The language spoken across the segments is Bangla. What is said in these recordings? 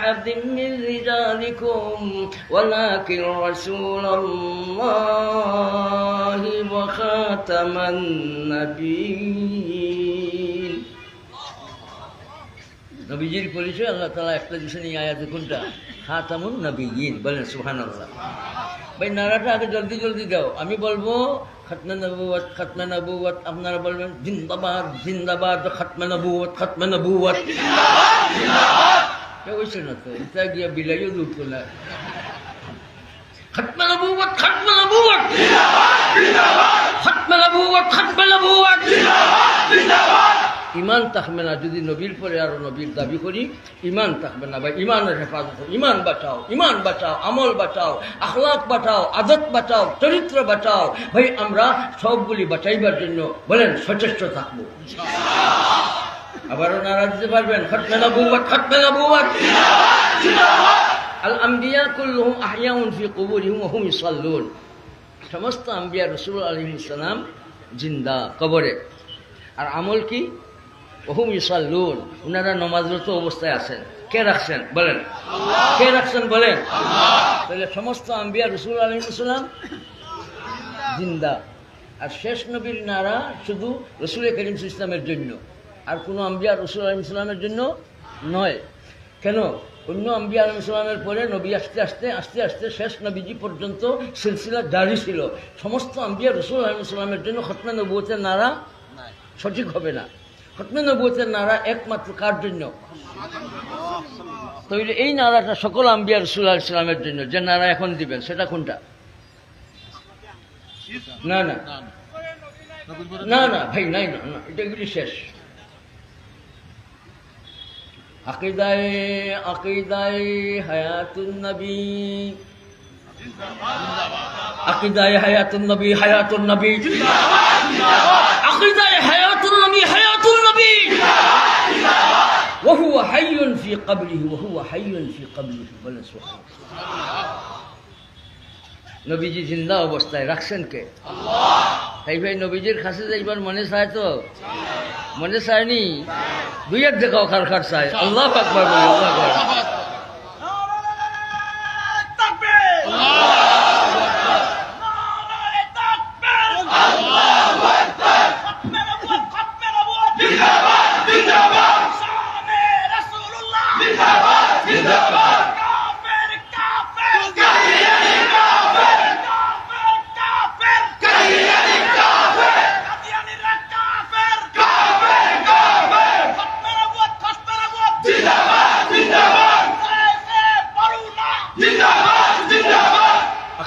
أحد من رجالكم ولكن رسول الله وخاتم النبيين নবীজির পরিচয় আল্লাহ তালা একটা বিষয় নিয়ে আয়াতে কোনটা খাতামুন নবীন বলেন সুহান আল্লাহ ভাই নারাটা আগে জলদি জলদি দাও আমি বলবো খতমে নবুয়ত খতমে নবুয়ত আপনারা বলবেন জিন্দাবাদ জিন্দাবাদ খতমে নবুয়ত খতমে নবুয়ত কেউ হয়েছে না তো এটা গিয়া বিলাইও দূর করলে ইমান থাকবে না যদি নবীর পরে আরও নবীর দাবি করি ইমান থাকবে না ভাই ইমানের হেফাজত। ইমান বাঁচাও ইমান বাঁচাও, আমল বাঁচাও, আখলাক বাঁচাও, আদত বাঁচাও, চরিত্র বাঁচাও। ভাই, আমরা সবগুলি বাঁচাইবার জন্য বলেন সচেষ্ট থাকব। আবারও নারা দিতে পারবেন। আল সমস্ত আম্বিয়া রসুল আলাইহিস সালাম জিন্দা, কবরে। আর আমল কি? ওহুম ইসাল্লুন। ওনারা নমাজরত অবস্থায় আছেন। কে রাখছেন? বলেন। কে রাখছেন? বলেন। তাহলে সমস্ত আম্বিয়া রসুল আলহিমসাল্লাম জিন্দা। আর শেষ নবীর নারা শুধু রসুল করিম ইসলামের জন্য। আর কোনো আম্বিয়া রসুল আলহিম ইসলামের জন্য নয়। কেন? অন্য আম্বিয়া আলম ইসলামের পরে নবী আসতে আসতে, আস্তে আস্তে শেষ নবীজি পর্যন্ত সিলসিলা জারি ছিল। সমস্ত আম্বিয়া রসুল আলম ইসলামের জন্য খতমে নবুয়তের নারা সঠিক হবে না। খতমে নবুয়তের নারা একমাত্র কার জন্য? তাহলে এই নারাটা সকল আম্বিয়া রসুল্লাহ ইসলামের জন্য, যে নারা এখন দিবেন, সেটা কোনটা? না না। না না, ভাই, নাই, না না, এটা এগুলি শেষ। আকিদায় আকিদায় হায়াতুন নবী আকিদায় হায়াতুন নবী হায়াতুন নবী আকিদায় হায়াতুন নবী হায়াতুন নবী وهو حي في قبره وهو حي في قبره বলেন সুবহানাল্লাহ নবীজি জিন্দা অবস্থায় রাখছেন কে তাই ভাই নবীজির কাছে যাইবার মনে চায় তো? মনে চায়নি? দুই এক দেখাও খার খার চায়। আল্লাহ আকবর আল্লাহ আকবার।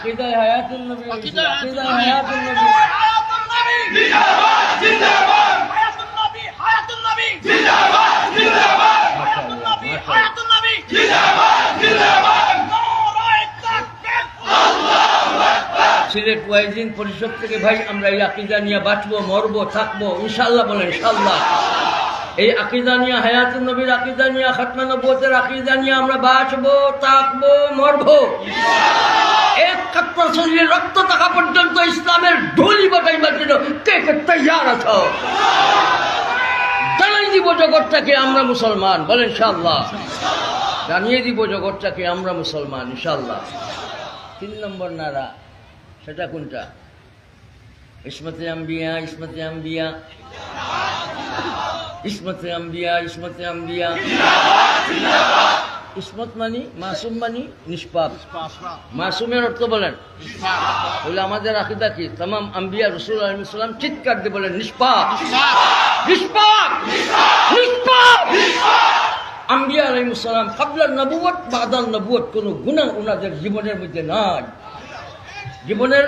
আকিদায় হায়াতুন নবী আকিদায় হায়াতুন নবী। সিলেট ওয়াইজিন পরিষদ থেকে ভাই আমরা এই আকিদা নিয়ে বাঁচবো মরবো থাকব ইনশাল্লাহ বলেন ইনশাল্লাহ এই আকিদা নিয়ে, হায়াতুন নবীর আকিদা নিয়ে, খাতমা নবুয়তের আকিদা নিয়ে আমরা বাঁচবো, থাকব, মরবো। এক রক্ত থাকা পর্যন্ত ইসলামের ঢুলি বাটাইবার জন্য কে কে তৈয়ার আছো? জানাই দিব জগৎটাকে আমরা মুসলমান বলেন ইনশাল্লাহ জানিয়ে দিব জগৎটাকে আমরা মুসলমান ইনশাল্লাহ তিন নম্বর নারা, সেটা কোনটা? ইসমতে আম্বিয়া ইসমতে আম্বিয়া। ইসমতে আম্বিয়া ইসমতে আম্বিয়া। ইসমত মানি, মাসুম মানি, নিষ্পাপ। মাসুমের অর্থ বলেন। বলে আমাদের আকিদা কি? তাম আম্বিয়া রসুল আলমিসাল্লাম চিৎকার দিয়ে বলেন, নিষ্পাপ। নিষ্পাপ! নিষ্পাপ! আম্বিয়া আলহিমসাল্লাম কাবলার নবুয়ত বাদাল নবুয়ত কোনো গুণা ওনাদের জীবনের মধ্যে নাই। জীবনের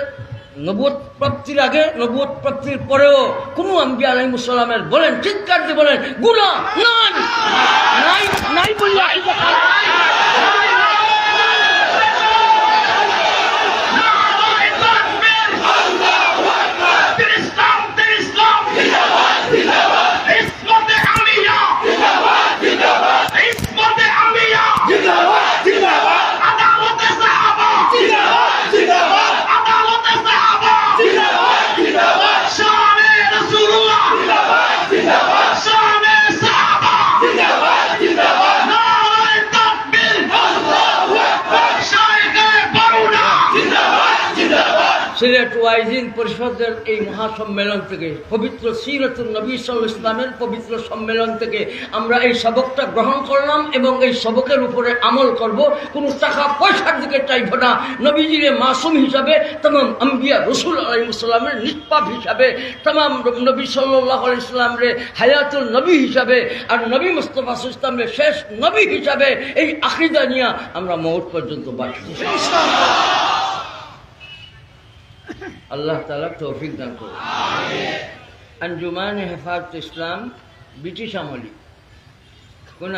নবুত প্রাপ্তির আগে নবুত প্রাপ্তির পরেও কোনো আম্বিয়া আলহিমসাল্লামের বলেন, চিৎকার দিয়ে বলেন গুণা সিলেট ওয়াইজিন পরিষদের এই মহাসম্মেলন থেকে, পবিত্র সিরতুল নবী সাল ইসলামের পবিত্র সম্মেলন থেকে আমরা এই সবকটা গ্রহণ করলাম এবং এই সবকের উপরে আমল করব। কোনো টাকা পয়সার দিকে চাইব না। নবীজিরে মাসুম হিসাবে, তমাম আম্বিয়া রসুল আলাইসাল্লামের নিষ্পাপ হিসাবে, তমাম নবী সাল্লাহ ইসলামের হায়াতুল নবী হিসাবে আর নবী মুস্তফা ইসলামের শেষ নবী হিসাবে এই আকিদা নিয়ে আমরা মৌত পর্যন্ত বাঁচব। আল্লাহ তালা তৌফিক দান করুন। আঞ্জুমান হেফাজত ইসলাম ব্রিটিশ আমলি। কোন